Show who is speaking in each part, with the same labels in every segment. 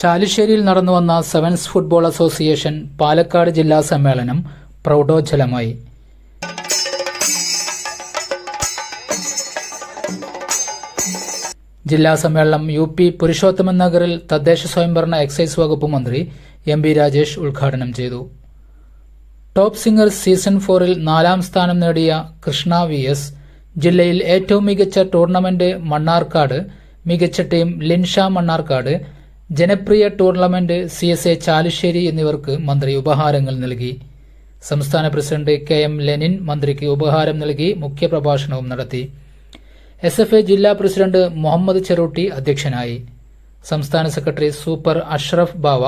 Speaker 1: ചാലിശ്ശേരിയിൽ നടന്നുവന്ന sevens football association Palakkad ജില്ലാ സമ്മേളനം പ്രൗഢോജ്ജലമായി ജില്ലാ സമ്മേളനം യു പി പുരുഷോത്തമൻ നഗറിൽ തദ്ദേശ സ്വയംഭരണ എക്സൈസ് വകുപ്പ് മന്ത്രി എം ബി രാജേഷ് ഉദ്ഘാടനം ചെയ്തു. ടോപ്പ് സിംഗർ സീസൺ ഫോറിൽ നാലാം സ്ഥാനം നേടിയ കൃഷ്ണ വി എസ് ജില്ലയിൽ ഏറ്റവും മികച്ച ടൂർണമെന്റ് മണ്ണാർക്കാട് മികച്ച ടീം ലിൻഷ മണ്ണാർക്കാട് ജനപ്രിയ tournament C S A Chalissery എന്നിവർക്ക് മന്ത്രി ഉപഹാരങ്ങൾ നൽകി. സംസ്ഥാന പ്രസിഡന്റ് കെ എം ലെനിൻ മന്ത്രിക്ക് ഉപഹാരം നൽകി മുഖ്യപ്രഭാഷണവും നടത്തി. എസ് എഫ് എ ജില്ലാ പ്രസിഡന്റ് മുഹമ്മദ് ചെറൂട്ടി അധ്യക്ഷനായി. സംസ്ഥാന സെക്രട്ടറി സൂപ്പർ അഷ്റഫ് ബാവ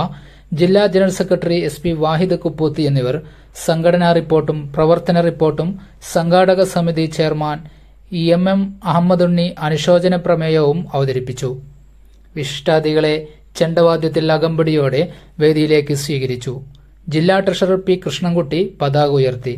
Speaker 1: ജില്ലാ general secretary S P Wahid Kupputhi എന്നിവർ സംഘടനാ റിപ്പോർട്ടും പ്രവർത്തന റിപ്പോർട്ടും സംഘാടക സമിതി chairman E M M Ahammadunni അനുശോചന പ്രമേയവും അവതരിപ്പിച്ചു. വിശിഷ്ടാതികളെ ചെണ്ടവാദ്യത്തിൽ അകമ്പടിയോടെ വേദിയിലേക്ക് സ്വീകരിച്ചു. ജില്ലാ ട്രഷറർ പി കൃഷ്ണൻകുട്ടി പതാക ഉയർത്തി.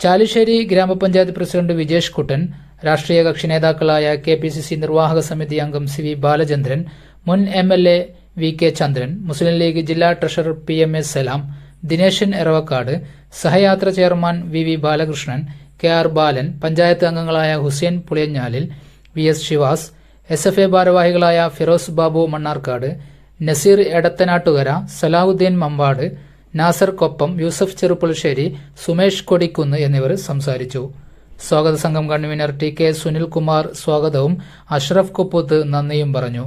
Speaker 1: ചാലുശ്ശേരി ഗ്രാമപഞ്ചായത്ത് പ്രസിഡന്റ് വിജേഷ് കുട്ടൻ രാഷ്ട്രീയ കക്ഷി നേതാക്കളായ കെ പി സി സി നിർവാഹക സമിതി അംഗം സി വി ബാലചന്ദ്രൻ മുൻ M L A V K Chandran Muslim League ജില്ലാ treasurer P M S Salam Dineshan Eravakkad സഹയാത്ര chairman V V Balakrishnan K R Balan panchayat അംഗങ്ങളായ Hussain Puliyanjalil V S Sivas S F A ഭാരവാഹികളായ ഫിറോസ് ബാബു മണ്ണാർക്കാട് നസീർ എടത്തനാട്ടുകര സലാഹുദ്ദീൻ മമ്പാട് നാസർ കൊപ്പം യൂസഫ് ചെറുപ്പുളശ്ശേരി സുമേഷ് കൊടിക്കുന്ന് എന്നിവർ സംസാരിച്ചു. സ്വാഗത സംഘം convener T K Sunilkumar സ്വാഗതവും അഷ്റഫ് കുപ്പൂത്ത് നന്ദിയും പറഞ്ഞു.